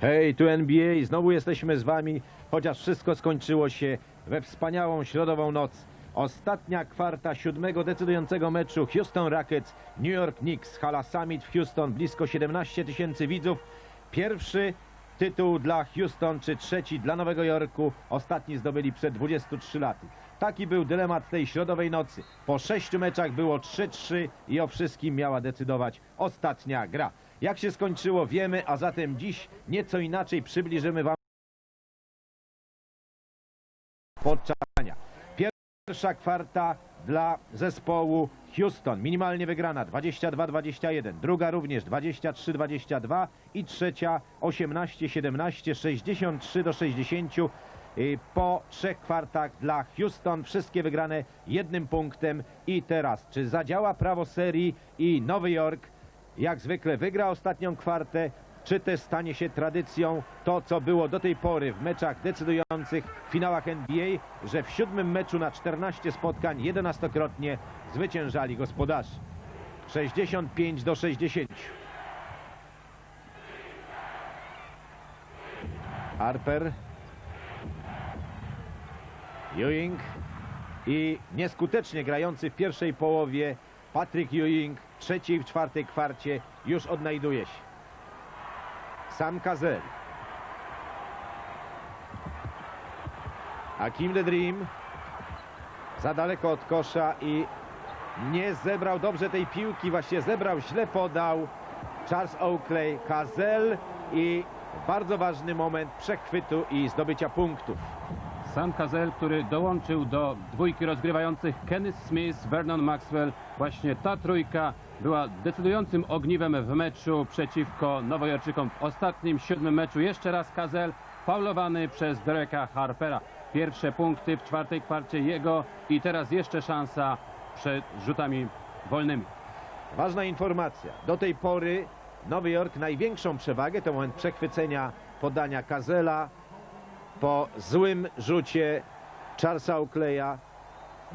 Hej, tu NBA, znowu jesteśmy z wami, chociaż wszystko skończyło się we wspaniałą środową noc. Ostatnia kwarta siódmego decydującego meczu Houston Rockets, New York Knicks, hala Summit w Houston, blisko 17 tysięcy widzów. Pierwszy tytuł dla Houston, czy trzeci dla Nowego Jorku, ostatni zdobyli przed 23 laty. Taki był dylemat tej środowej nocy. Po sześciu meczach było 3-3 i o wszystkim miała decydować ostatnia gra. Jak się skończyło wiemy, a zatem dziś nieco inaczej przybliżymy wam podczania. Pierwsza kwarta dla zespołu Houston, minimalnie wygrana 22-21, druga również 23-22 i trzecia 18-17, 63 do 60 y, po trzech kwartach dla Houston, wszystkie wygrane jednym punktem. I teraz, czy zadziała prawo serii i Nowy Jork jak zwykle wygra ostatnią kwartę, czy też stanie się tradycją to, co było do tej pory w meczach decydujących w finałach NBA, że w siódmym meczu na 14 spotkań 11-krotnie zwyciężali gospodarzy. 65 do 60. Harper. Ewing i nieskutecznie grający w pierwszej połowie Patrick Ewing trzeciej w czwartej kwarcie już odnajduje się. Sam Kazel. Hakim the Dream. Za daleko od kosza i nie zebrał dobrze tej piłki. Właśnie zebrał, źle podał. Charles Oakley, Kazel i bardzo ważny moment przechwytu i zdobycia punktów. Sam Kazel, który dołączył do dwójki rozgrywających Kenneth Smith, Vernon Maxwell. Właśnie ta trójka była decydującym ogniwem w meczu przeciwko Nowojorczykom w ostatnim siódmym meczu. Jeszcze raz Kazel faulowany przez Dereka Harpera. Pierwsze punkty w czwartej kwarcie jego i teraz jeszcze szansa przed rzutami wolnymi. Ważna informacja. Do tej pory Nowy Jork największą przewagę to moment przechwycenia podania Kazela po złym rzucie Charlesa Oakleya.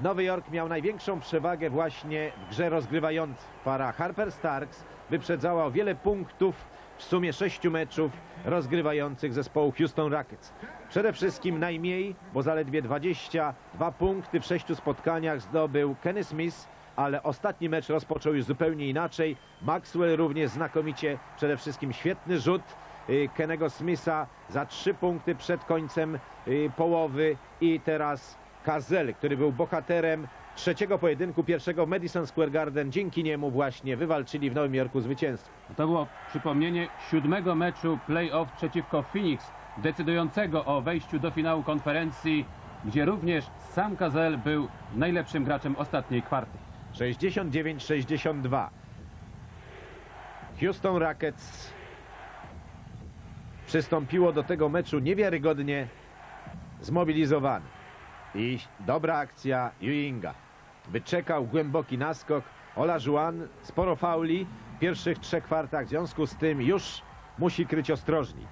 Nowy Jork miał największą przewagę właśnie w grze rozgrywającej. Para Harper Starks wyprzedzała o wiele punktów w sumie sześciu meczów rozgrywających zespołu Houston Rockets. Przede wszystkim najmniej, bo zaledwie 22 punkty w sześciu spotkaniach zdobył Kenny Smith, ale ostatni mecz rozpoczął już zupełnie inaczej. Maxwell również znakomicie, przede wszystkim świetny rzut y, Kennego Smitha za trzy punkty przed końcem y, połowy i teraz Kazel, który był bohaterem trzeciego pojedynku, pierwszego w Madison Square Garden. Dzięki niemu właśnie wywalczyli w Nowym Jorku zwycięstwo. To było przypomnienie siódmego meczu playoff przeciwko Phoenix, decydującego o wejściu do finału konferencji, gdzie również sam Kazel był najlepszym graczem ostatniej kwarty. 69-62. Houston Rockets przystąpiło do tego meczu niewiarygodnie zmobilizowany. I dobra akcja Ewinga. Wyczekał głęboki naskok. Ola Juan sporo fauli w pierwszych trzech kwartach. W związku z tym już musi kryć ostrożniej.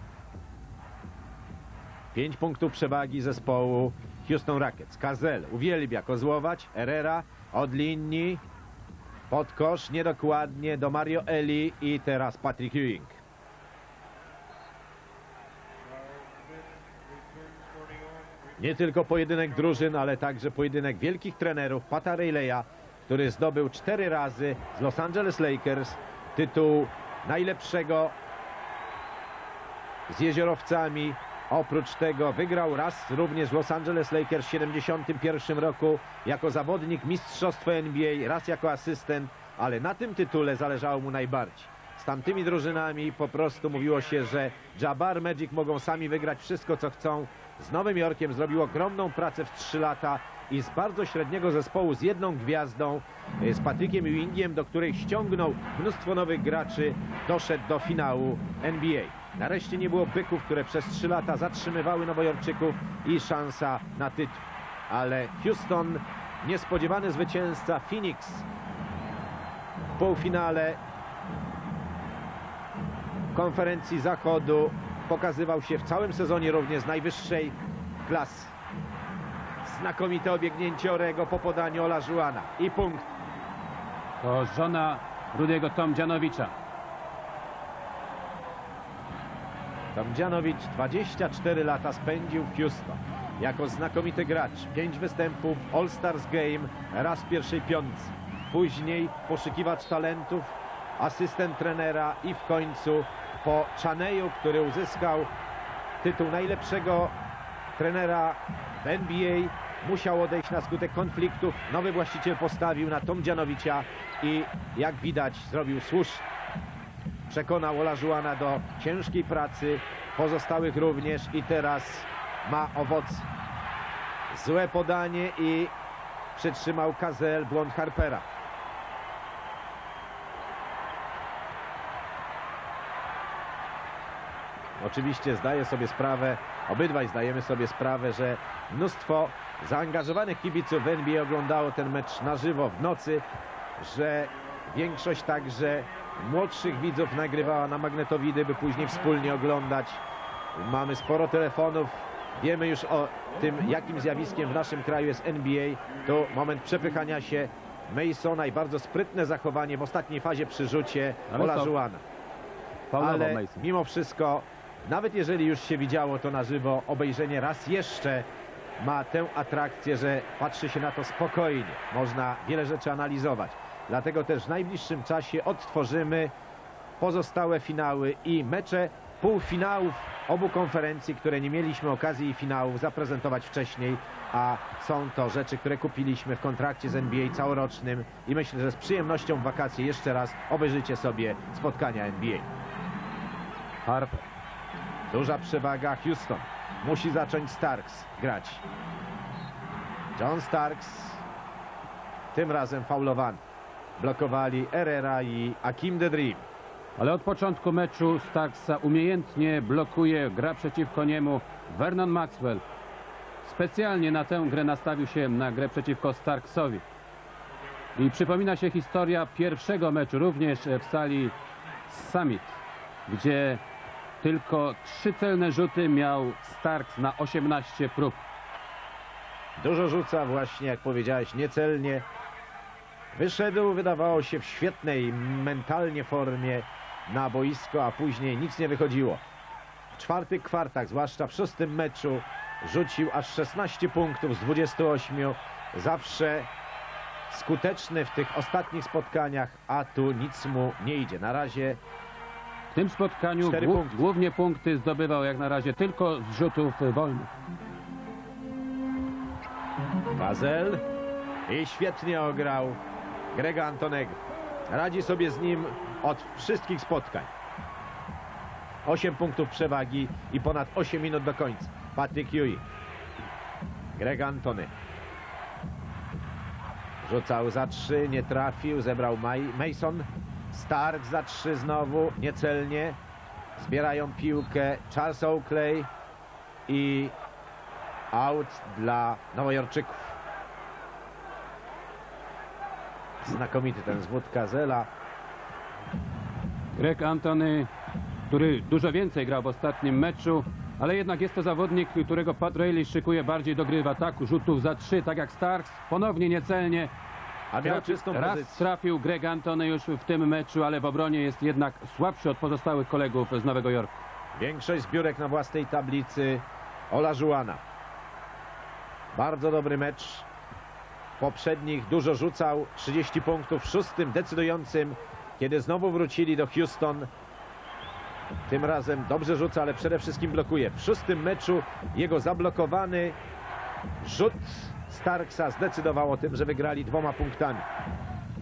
Pięć punktów przewagi zespołu Houston Rockets. Kazel uwielbia kozłować. Herrera od linii. Pod kosz, niedokładnie do Mario Eli i teraz Patrick Ewing. Nie tylko pojedynek drużyn, ale także pojedynek wielkich trenerów Pata Rayleigha, który zdobył cztery razy z Los Angeles Lakers tytuł najlepszego z jeziorowcami. Oprócz tego wygrał raz również Los Angeles Lakers w 71 roku jako zawodnik mistrzostwa NBA, raz jako asystent, ale na tym tytule zależało mu najbardziej. Z tamtymi drużynami po prostu mówiło się, że Jabbar Magic mogą sami wygrać wszystko co chcą. Z Nowym Jorkiem zrobił ogromną pracę w 3 lata i z bardzo średniego zespołu z jedną gwiazdą, z Patrickiem Ewingiem, do której ściągnął mnóstwo nowych graczy, doszedł do finału NBA. Nareszcie nie było byków, które przez 3 lata zatrzymywały Nowojorczyków i szansa na tytuł. Ale Houston, niespodziewany zwycięzca Phoenix w półfinale konferencji Zachodu pokazywał się w całym sezonie również z najwyższej klasy. Znakomite obiegnięcie Orego po podaniu Ola Żuana i punkt. To żona Rudiego Tomdzianowicza. Tomdzianowicz 24 lata spędził w Houston. Jako znakomity gracz. Pięć występów, All-Stars Game, raz w pierwszej piątce. Później poszukiwacz talentów, asystent trenera i w końcu po Chaneyu, który uzyskał tytuł najlepszego trenera w NBA, musiał odejść na skutek konfliktów. Nowy właściciel postawił na Tomdzianowicza i jak widać zrobił słusznie przekonał Olażuana do ciężkiej pracy, pozostałych również i teraz ma owoce. Złe podanie i przytrzymał Kazel błąd Harpera. Oczywiście zdaję sobie sprawę, obydwaj zdajemy sobie sprawę, że mnóstwo zaangażowanych kibiców w NBA oglądało ten mecz na żywo w nocy, że większość także młodszych widzów nagrywała na magnetowidy, by później wspólnie oglądać. Mamy sporo telefonów, wiemy już o tym, jakim zjawiskiem w naszym kraju jest NBA. To moment przepychania się Masona i bardzo sprytne zachowanie w ostatniej fazie przy rzucie Ola. Faulował Ale mimo wszystko, nawet jeżeli już się widziało to na żywo, obejrzenie raz jeszcze ma tę atrakcję, że patrzy się na to spokojnie. Można wiele rzeczy analizować. Dlatego też w najbliższym czasie odtworzymy pozostałe finały i mecze półfinałów obu konferencji, które nie mieliśmy okazji finałów zaprezentować wcześniej, a są to rzeczy, które kupiliśmy w kontrakcie z NBA całorocznym i myślę, że z przyjemnością w wakacje jeszcze raz obejrzyjcie sobie spotkania NBA. Harper. Duża przewaga Houston. Musi zacząć Starks grać. John Starks tym razem faulowany. Blokowali Herrera i Akim the Dream. Ale od początku meczu Starksa umiejętnie blokuje, gra przeciwko niemu Vernon Maxwell. Specjalnie na tę grę nastawił się na grę przeciwko Starksowi. I przypomina się historia pierwszego meczu, również w sali Summit, gdzie tylko trzy celne rzuty miał Starks na 18 prób. Dużo rzuca właśnie, jak powiedziałeś, niecelnie. Wyszedł, wydawało się, w świetnej mentalnie formie na boisko, a później nic nie wychodziło. W czwartych kwartach, zwłaszcza w szóstym meczu, rzucił aż 16 punktów z 28. Zawsze skuteczny w tych ostatnich spotkaniach, a tu nic mu nie idzie. Na razie W tym spotkaniu Cztery głó- punkty. głównie punkty zdobywał jak na razie tylko z rzutów wolnych. Bazel i świetnie ograł Grega Antonego. Radzi sobie z nim od wszystkich spotkań. 8 punktów przewagi i ponad 8 minut do końca. Patrick Ewing. Greg Antony. Rzucał za 3, nie trafił, zebrał Maj- Mason. Stark za 3 znowu, niecelnie. Zbierają piłkę Charles Oakley i out dla Nowojorczyków. Znakomity ten zwód Kazela. Greg Antony, który dużo więcej grał w ostatnim meczu, ale jednak jest to zawodnik, którego Pat Riley szykuje bardziej do gry w ataku, rzutów za trzy, tak jak Starks, ponownie niecelnie. A miał czystą Raz pozycję. trafił Greg Antony już w tym meczu, ale w obronie jest jednak słabszy od pozostałych kolegów z Nowego Jorku. Większość zbiórek na własnej tablicy Ola Żuana. Bardzo dobry mecz. Poprzednich dużo rzucał. 30 punktów w szóstym decydującym, kiedy znowu wrócili do Houston. Tym razem dobrze rzuca, ale przede wszystkim blokuje. W szóstym meczu jego zablokowany rzut Starksa zdecydował o tym, że wygrali dwoma punktami.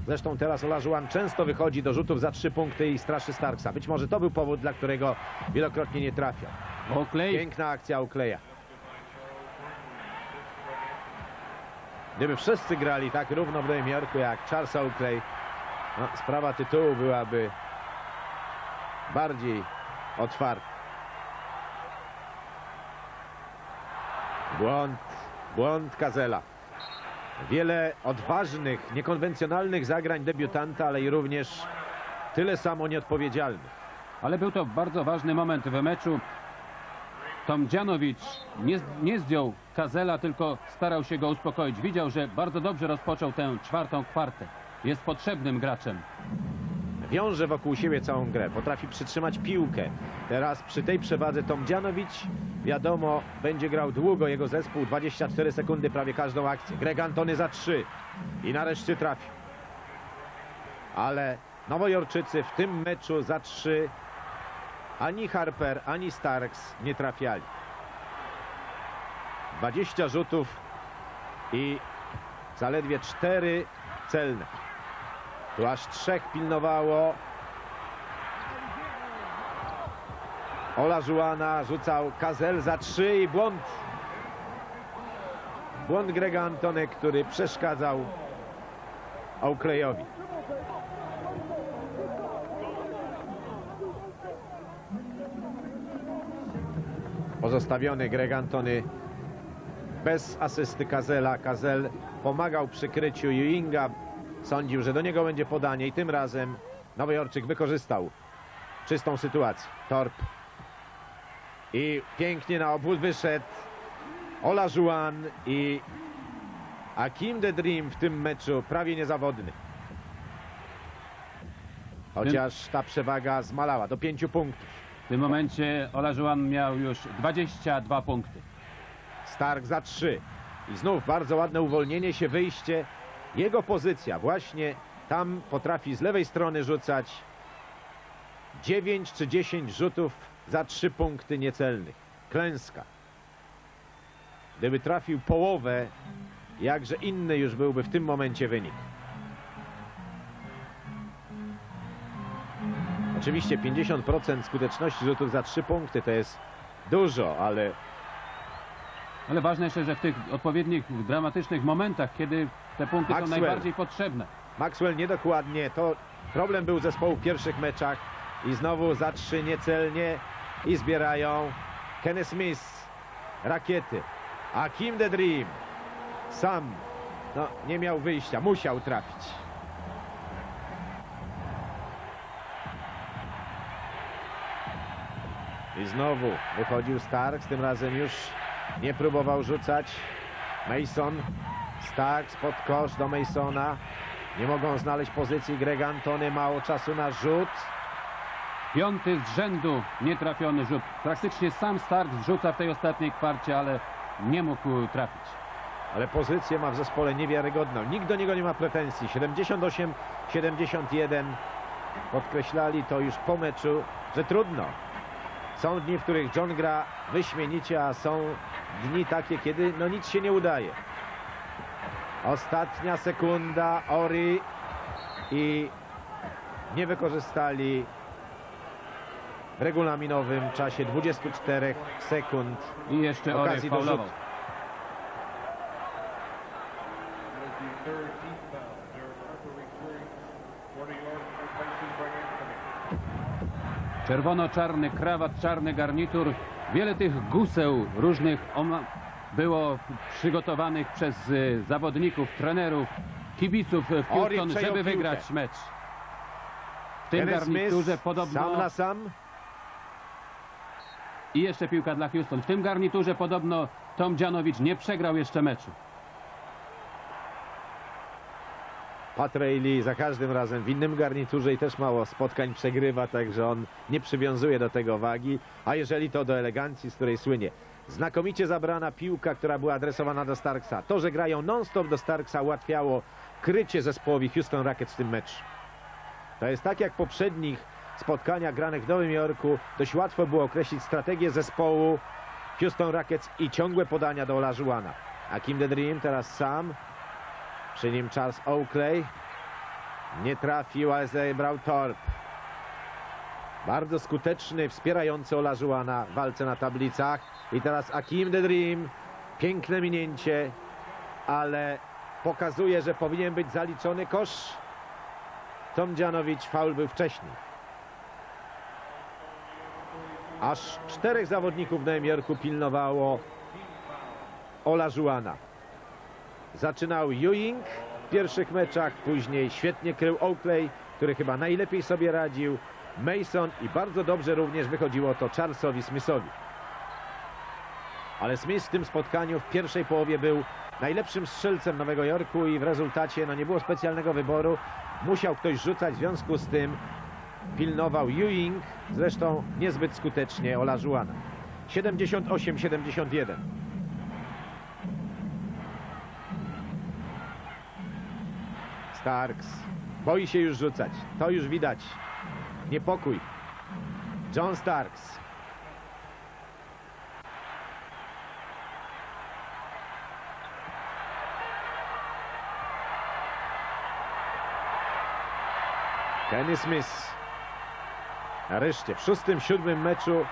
Zresztą teraz Olajuwon często wychodzi do rzutów za trzy punkty i straszy Starksa. Być może to był powód, dla którego wielokrotnie nie trafiał. Oakley Piękna akcja Ukleja. Gdyby wszyscy grali tak równo w Nowym Jorku jak Charles Oakley, no, sprawa tytułu byłaby bardziej otwarta. Błąd, błąd Kazela. Wiele odważnych, niekonwencjonalnych zagrań debiutanta, ale i również tyle samo nieodpowiedzialnych. Ale był to bardzo ważny moment w meczu. Tomdzianowicz nie, nie zdjął Kazela, tylko starał się go uspokoić. Widział, że bardzo dobrze rozpoczął tę czwartą kwartę. Jest potrzebnym graczem. Wiąże wokół siebie całą grę, potrafi przytrzymać piłkę. Teraz przy tej przewadze Tomdzianowicz, wiadomo, będzie grał długo jego zespół, 24 sekundy prawie każdą akcję. Greg Antony za 3 i nareszcie trafił. Ale Nowojorczycy w tym meczu za 3 ani Harper, ani Starks nie trafiali. 20 rzutów i zaledwie 4 celne. Tu aż trzech pilnowało. Ola Żułana rzucał Kazel za trzy i błąd. Błąd Grega Antony, który przeszkadzał Oakleyowi. Pozostawiony Greg Antony bez asysty Kazela. Kazel pomagał przy kryciu Ewinga. Sądził, że do niego będzie podanie i tym razem Nowojorczyk wykorzystał czystą sytuację. Torp. I pięknie na obwód wyszedł Ola Juan i Akim The Dream w tym meczu prawie niezawodny. Chociaż ta przewaga zmalała do pięciu punktów. W tym momencie Olajuwon miał już 22 punkty. Stark za trzy. I znów bardzo ładne uwolnienie się, wyjście. Jego pozycja właśnie tam potrafi z lewej strony rzucać 9 czy 10 rzutów za trzy punkty niecelnych. Klęska. Gdyby trafił połowę, jakże inny już byłby w tym momencie wynik. Oczywiście 50% skuteczności rzutów za trzy punkty to jest dużo, ale Ale ważne jeszcze, że w tych odpowiednich dramatycznych momentach, kiedy te punkty Maxwell. są najbardziej potrzebne. Maxwell niedokładnie. To problem był zespołu w pierwszych meczach. I znowu za trzy niecelnie i zbierają Kenny Smith, rakiety. A Kim The Dream sam no, nie miał wyjścia, musiał trafić. I znowu wychodził Starks, tym razem już nie próbował rzucać. Mason, Starks pod kosz do Masona. Nie mogą znaleźć pozycji Greg Antony, mało czasu na rzut. Piąty z rzędu nietrafiony rzut. Praktycznie sam Stark zrzuca w tej ostatniej kwarcie, ale nie mógł trafić. Ale pozycję ma w zespole niewiarygodną. Nikt do niego nie ma pretensji. 78-71. Podkreślali to już po meczu, że trudno. Są dni, w których John gra wyśmienicie, a są dni takie, kiedy no nic się nie udaje. Ostatnia sekunda Ori i nie wykorzystali w regulaminowym czasie 24 sekund I jeszcze okazji do faulował. rzutu. Czerwono-czarny krawat, czarny garnitur. Wiele tych guseł różnych było przygotowanych przez y, zawodników, trenerów, kibiców w Houston, żeby wygrać mecz. W tym garniturze podobno... sam na sam. I jeszcze piłka dla Houston. W tym garniturze podobno Tom Dzianowicz nie przegrał jeszcze meczu. Riley za każdym razem w innym garniturze i też mało spotkań przegrywa, także on nie przywiązuje do tego wagi, a jeżeli to do elegancji, z której słynie. Znakomicie zabrana piłka, która była adresowana do Starksa. To, że grają non-stop do Starksa ułatwiało krycie zespołowi Houston Rockets w tym meczu. To jest tak jak poprzednich spotkaniach granych w Nowym Jorku. Dość łatwo było określić strategię zespołu Houston Rockets i ciągłe podania do Olajuwana. A Kim The Dream teraz sam. Przy nim Charles Oakley. Nie trafił, ale zebrał Torp. Bardzo skuteczny, wspierający Olajuwana w walce na tablicach. I teraz Akim The Dream. Piękne minięcie, ale pokazuje, że powinien być zaliczony kosz. Tom Dzianowicz, faul był wcześniej. Aż czterech zawodników Nowym Jorku pilnowało Olajuwana. Zaczynał Ewing w pierwszych meczach, później świetnie krył Oakley, który chyba najlepiej sobie radził. Mason i bardzo dobrze również wychodziło to Charlesowi Smithowi. Ale Smith w tym spotkaniu w pierwszej połowie był najlepszym strzelcem Nowego Jorku i w rezultacie no, nie było specjalnego wyboru. Musiał ktoś rzucać, w związku z tym pilnował Ewing, zresztą niezbyt skutecznie Olajuana. 78-71. Starks boi się już rzucać. To już widać. Niepokój. John Starks. Kenny Smith. Nareszcie w szóstym, siódmym meczu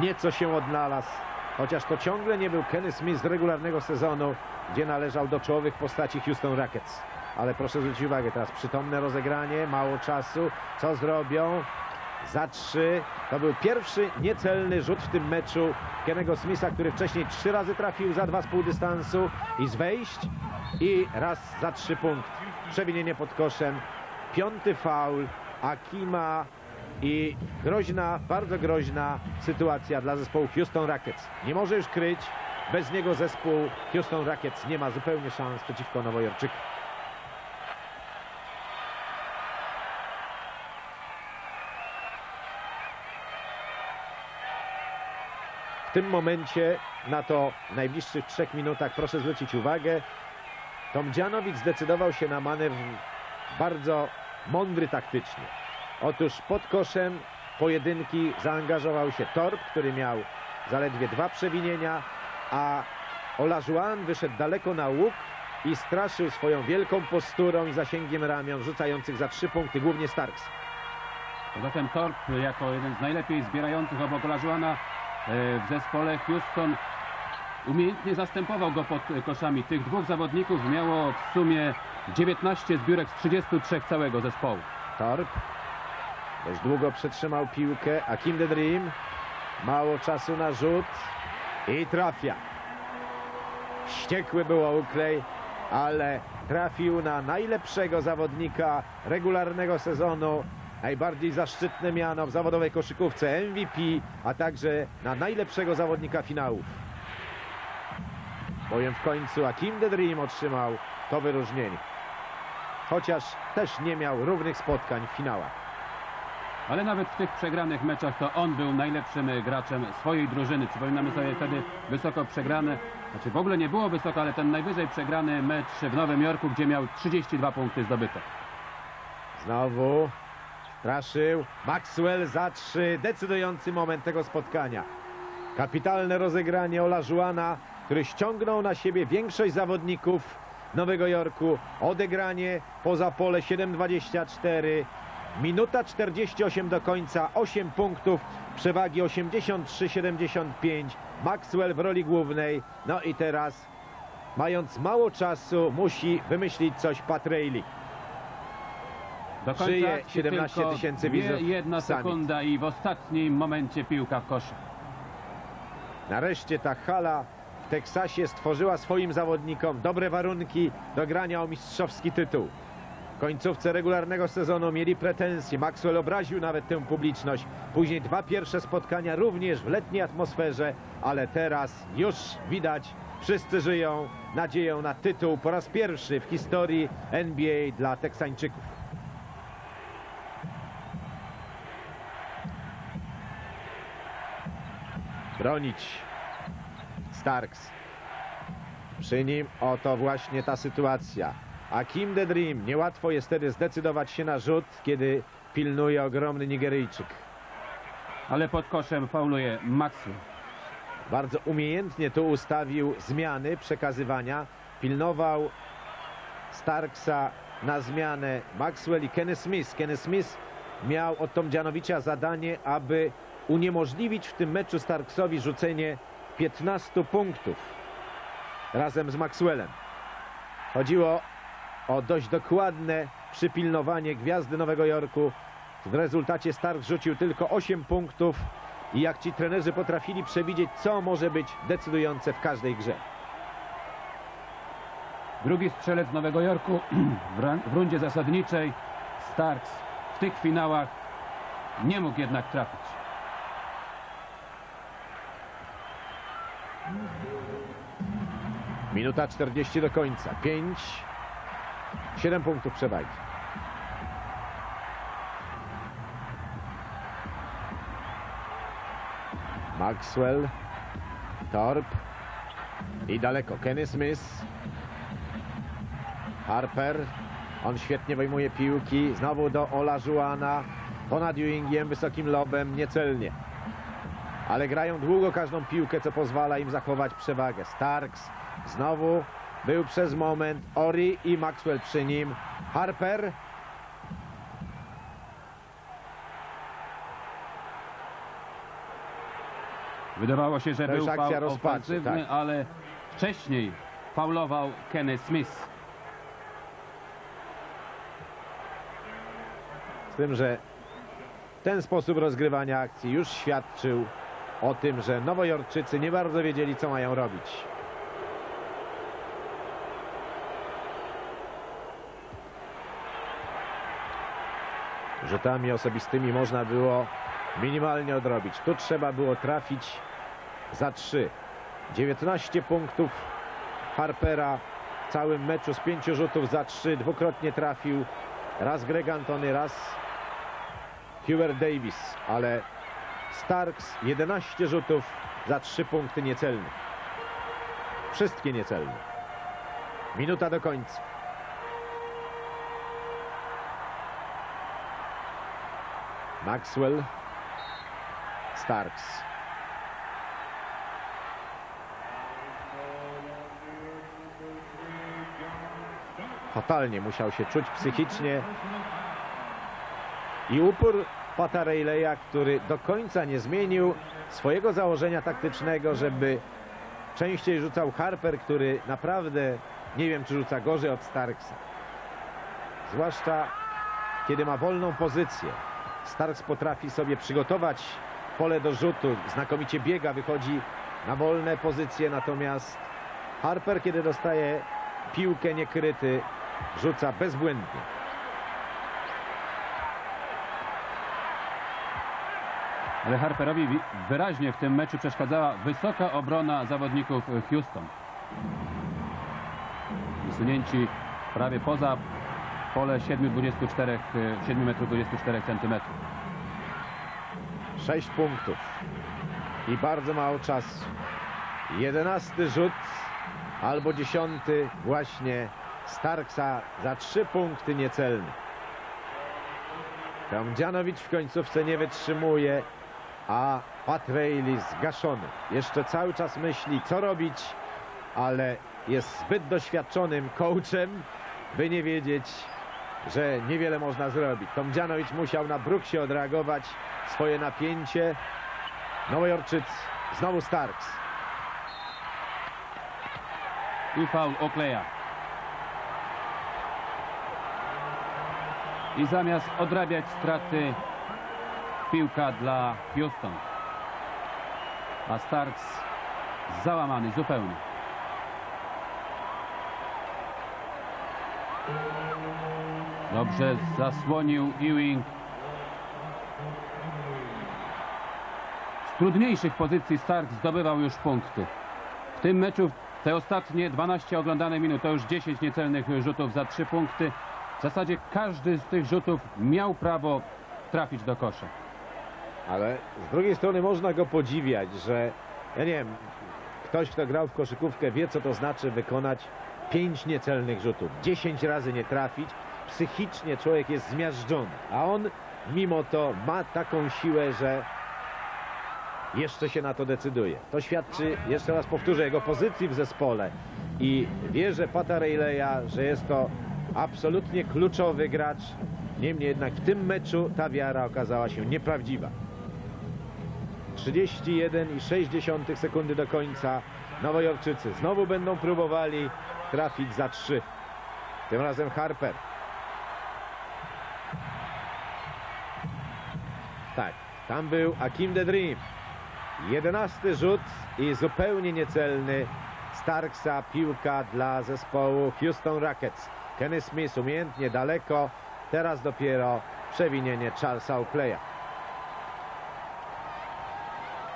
nieco się odnalazł. Chociaż to ciągle nie był Kenny Smith z regularnego sezonu, gdzie należał do czołowych postaci Houston Rockets. Ale proszę zwrócić uwagę, teraz przytomne rozegranie, mało czasu. Co zrobią? Za trzy. To był pierwszy niecelny rzut w tym meczu Kennego Smitha, który wcześniej trzy razy trafił za dwa z pół dystansu i z wejść. I raz za trzy punkt. Przewinienie pod koszem. Piąty faul Akima i groźna, bardzo groźna sytuacja dla zespołu Houston Rockets. Nie może już kryć. Bez niego zespół Houston Rockets nie ma zupełnie szans przeciwko Nowojorczykom. W tym momencie, na to w najbliższych trzech minutach, proszę zwrócić uwagę, Tomdzianowicz zdecydował się na manewr bardzo mądry taktycznie. Otóż pod koszem pojedynki zaangażował się Torp, który miał zaledwie dwa przewinienia, a Olajuan wyszedł daleko na łuk i straszył swoją wielką posturą i zasięgiem ramion rzucających za trzy punkty, głównie Starks. Poza tym Torp jako jeden z najlepiej zbierających obok Olajuana w zespole Houston umiejętnie zastępował go pod e, koszami. Tych dwóch zawodników miało w sumie 19 zbiórek z 33 całego zespołu. Torp dość długo przetrzymał piłkę, a Kim the Dream mało czasu na rzut i trafia. Wściekły był Oakley, ale trafił na najlepszego zawodnika regularnego sezonu, najbardziej zaszczytne miano w zawodowej koszykówce MVP, a także na najlepszego zawodnika finałów. Bowiem w końcu Akim the Dream otrzymał to wyróżnienie. Chociaż też nie miał równych spotkań w finałach. Ale nawet w tych przegranych meczach to on był najlepszym graczem swojej drużyny. Przypominamy sobie wtedy wysoko przegrane, znaczy w ogóle nie było wysoko, ale ten najwyżej przegrany mecz w Nowym Jorku, gdzie miał 32 punkty zdobyte. Znowu straszył. Maxwell za trzy. Decydujący moment tego spotkania. Kapitalne rozegranie Olajuana, który ściągnął na siebie większość zawodników Nowego Jorku. Odegranie poza pole 7.24. Minuta 48 do końca. 8 punktów. Przewagi 83-75. Maxwell w roli głównej. No i teraz, mając mało czasu, musi wymyślić coś Pat Riley. Do końca Żyje akcji 17 tylko tysięcy widzów Jedna sekunda i w ostatnim momencie piłka w koszu. Nareszcie ta hala w Teksasie stworzyła swoim zawodnikom dobre warunki do grania o mistrzowski tytuł. W końcówce regularnego sezonu mieli pretensje. Maxwell obraził nawet tę publiczność. Później dwa pierwsze spotkania również w letniej atmosferze, ale teraz już widać, wszyscy żyją nadzieją na tytuł po raz pierwszy w historii NBA dla Teksańczyków. Bronić Starks. Przy nim oto właśnie ta sytuacja. A Kim the Dream niełatwo jest wtedy zdecydować się na rzut, kiedy pilnuje ogromny Nigeryjczyk. Ale pod koszem fauluje Maxwell. Bardzo umiejętnie tu ustawił zmiany przekazywania. Pilnował Starksa na zmianę Maxwell i Kenny Smith. Kenny Smith miał od Tomdzianowicza zadanie, aby uniemożliwić w tym meczu Starksowi rzucenie 15 punktów razem z Maxwellem. Chodziło o dość dokładne przypilnowanie gwiazdy Nowego Jorku. W rezultacie Stark rzucił tylko 8 punktów i jak ci trenerzy potrafili przewidzieć, co może być decydujące w każdej grze. Drugi strzelec Nowego Jorku w rundzie zasadniczej. Starks w tych finałach nie mógł jednak trafić. Minuta 40 do końca. 5, 7 punktów przewagi. Maxwell, Torp i daleko Kenny Smith, Harper, on świetnie wyjmuje piłki, znowu do Ola Żuana, ponad Ewingiem, wysokim lobem, niecelnie. Ale grają długo każdą piłkę, co pozwala im zachować przewagę. Starks znowu był przez moment, Ori i Maxwell przy nim, Harper, Wydawało się, że To już był akcja faul rozpaczy, ofensywny, tak. ale wcześniej faulował Kenny Smith. Z tym, że ten sposób rozgrywania akcji już świadczył o tym, że Nowojorczycy nie bardzo wiedzieli, co mają robić. Rzutami osobistymi można było minimalnie odrobić. Tu trzeba było trafić za trzy. 19 punktów Harpera w całym meczu z pięciu rzutów za trzy. Dwukrotnie trafił raz Greg Antony, raz Hubert Davis, ale Starks 11 rzutów za 3 punkty niecelnych. Wszystkie niecelne. Minuta do końca. Maxwell. Starks. Fatalnie musiał się czuć psychicznie i upór Pata Rayleigha, który do końca nie zmienił swojego założenia taktycznego, żeby częściej rzucał Harper, który naprawdę nie wiem, czy rzuca gorzej od Starksa. Zwłaszcza kiedy ma wolną pozycję. Starks potrafi sobie przygotować pole do rzutu, znakomicie biega, wychodzi na wolne pozycje, natomiast Harper, kiedy dostaje piłkę niekryty, rzuca bezbłędnie. Ale Harperowi wi- wyraźnie w tym meczu przeszkadzała wysoka obrona zawodników Houston. Wysunięci prawie poza pole 7,24 e, 7 metrów 24 centymetrów. 6 punktów i bardzo mało czasu. Jedenasty rzut albo dziesiąty właśnie Starksa za trzy punkty niecelny. Tomdzianowicz w końcówce nie wytrzymuje, a Pat Rayleigh zgaszony. Jeszcze cały czas myśli, co robić, ale jest zbyt doświadczonym coachem, by nie wiedzieć, że niewiele można zrobić. Tomdzianowicz musiał na bruksie odreagować swoje napięcie. Nowojorczycy, znowu Starks. I faul Okleja. I zamiast odrabiać straty piłka dla Houston. A Starks załamany zupełnie. Dobrze zasłonił Ewing. Z trudniejszych pozycji Stark zdobywał już punkty. W tym meczu te ostatnie 12 oglądane minut to już 10 niecelnych rzutów za 3 punkty. W zasadzie każdy z tych rzutów miał prawo trafić do kosza. Ale z drugiej strony można go podziwiać, że ja nie wiem, ktoś kto grał w koszykówkę wie co to znaczy wykonać pięć niecelnych rzutów, 10 razy nie trafić. Psychicznie człowiek jest zmiażdżony, a on mimo to ma taką siłę, że jeszcze się na to decyduje. To świadczy, jeszcze raz powtórzę, jego pozycji w zespole i wierzę Pata Rayleigha, że jest to absolutnie kluczowy gracz. Niemniej jednak w tym meczu ta wiara okazała się nieprawdziwa. 31,6 sekundy do końca. Nowojorczycy znowu będą próbowali trafić za 3. Tym razem Harper. Tam był Akim the Dream. 11 rzut i zupełnie niecelny Starksa piłka dla zespołu Houston Rockets. Kenny Smith umiejętnie daleko. Teraz dopiero przewinienie Charlesa Oakleya.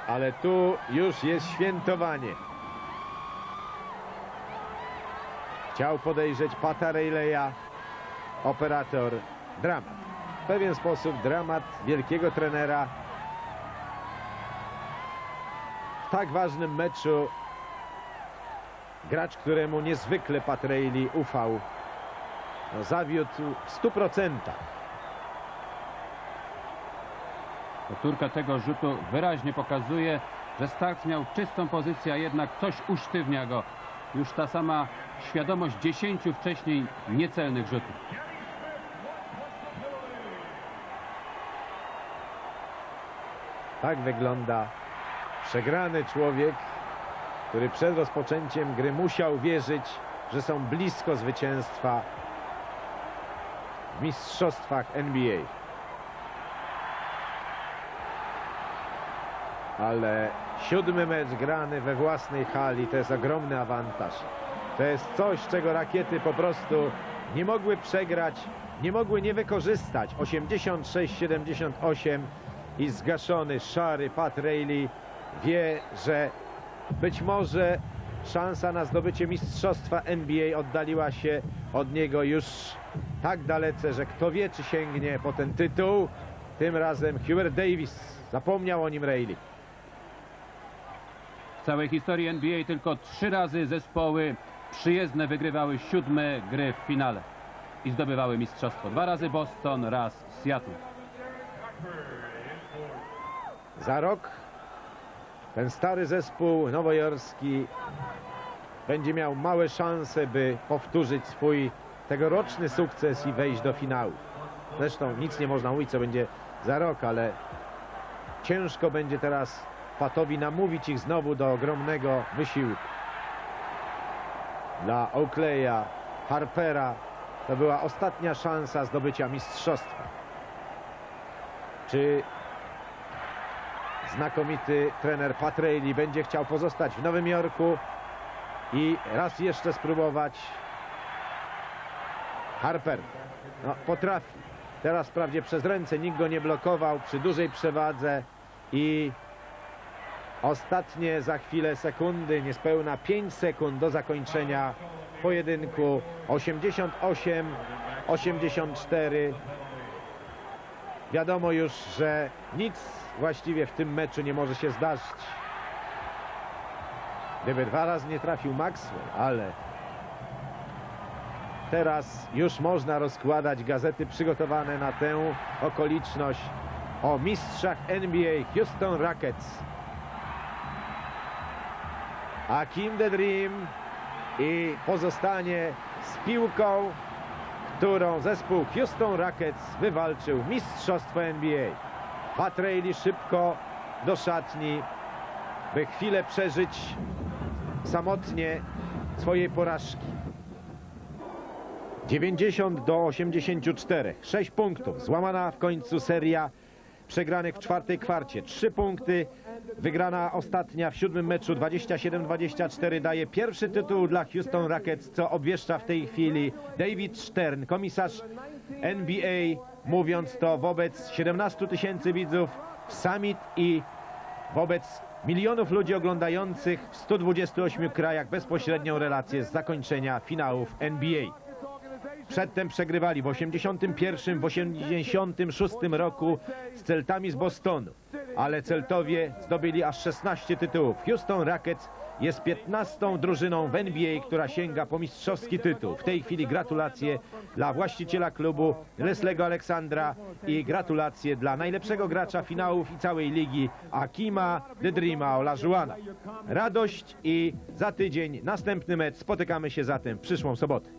Ale tu już jest świętowanie. Chciał podejrzeć Pata Rayleigha. Operator dramat. W pewien sposób dramat wielkiego trenera tak ważnym meczu gracz, któremu niezwykle Pat ufał, no, zawiódł w 100%. Powtórka tego rzutu wyraźnie pokazuje, że Starks miał czystą pozycję, a jednak coś usztywnia go. Już ta sama świadomość 10 wcześniej niecelnych rzutów. Tak wygląda przegrany człowiek, który przed rozpoczęciem gry musiał wierzyć, że są blisko zwycięstwa w mistrzostwach NBA. Ale siódmy mecz grany we własnej hali to jest ogromny awantaż. To jest coś, czego rakiety po prostu nie mogły przegrać, nie mogły nie wykorzystać. 86-78 i zgaszony, szary Pat Reilly wie, że być może szansa na zdobycie mistrzostwa NBA oddaliła się od niego już tak dalece, że kto wie, czy sięgnie po ten tytuł. Tym razem Hubert Davis zapomniał o nim Reilly. W całej historii NBA tylko trzy razy zespoły przyjezdne wygrywały siódme gry w finale i zdobywały mistrzostwo. Dwa razy Boston, raz Seattle. Za rok ten stary zespół nowojorski będzie miał małe szanse, by powtórzyć swój tegoroczny sukces i wejść do finału. Zresztą nic nie można mówić, co będzie za rok, ale ciężko będzie teraz Patowi namówić ich znowu do ogromnego wysiłku. Dla Oakleya, Harpera to była ostatnia szansa zdobycia mistrzostwa. Czy znakomity trener Pat będzie chciał pozostać w Nowym Jorku i raz jeszcze spróbować. Harper no, potrafi. Teraz wprawdzie przez ręce nikt go nie blokował przy dużej przewadze i ostatnie za chwilę sekundy, niespełna 5 sekund do zakończenia pojedynku 88 84 Wiadomo już, że nic właściwie w tym meczu nie może się zdarzyć. Gdyby dwa razy nie trafił Maxwell, ale teraz już można rozkładać gazety przygotowane na tę okoliczność o mistrzach NBA Houston Rockets. A Kim the Dream i pozostanie z piłką którą zespół Houston Rockets wywalczył mistrzostwo NBA. Pat Reilly szybko do szatni, by chwilę przeżyć samotnie swojej porażki. 90 do 84, 6 punktów, złamana w końcu seria. Przegranych w czwartej kwarcie, 3 punkty, wygrana ostatnia w siódmym meczu. 27-24 daje pierwszy tytuł dla Houston Rockets, co obwieszcza w tej chwili David Stern, komisarz NBA, mówiąc to wobec 17 tysięcy widzów w Summit i wobec milionów ludzi oglądających w 128 krajach bezpośrednią relację z zakończenia finałów NBA. Przedtem przegrywali w 81, w 86 roku z Celtami z Bostonu. Ale Celtowie zdobyli aż 16 tytułów. Houston Rockets jest 15 drużyną w NBA, która sięga po mistrzowski tytuł. W tej chwili gratulacje dla właściciela klubu Leslego Aleksandra i gratulacje dla najlepszego gracza finałów i całej ligi Akima The Dreama. Radość i za tydzień następny mecz. Spotykamy się zatem w przyszłą sobotę.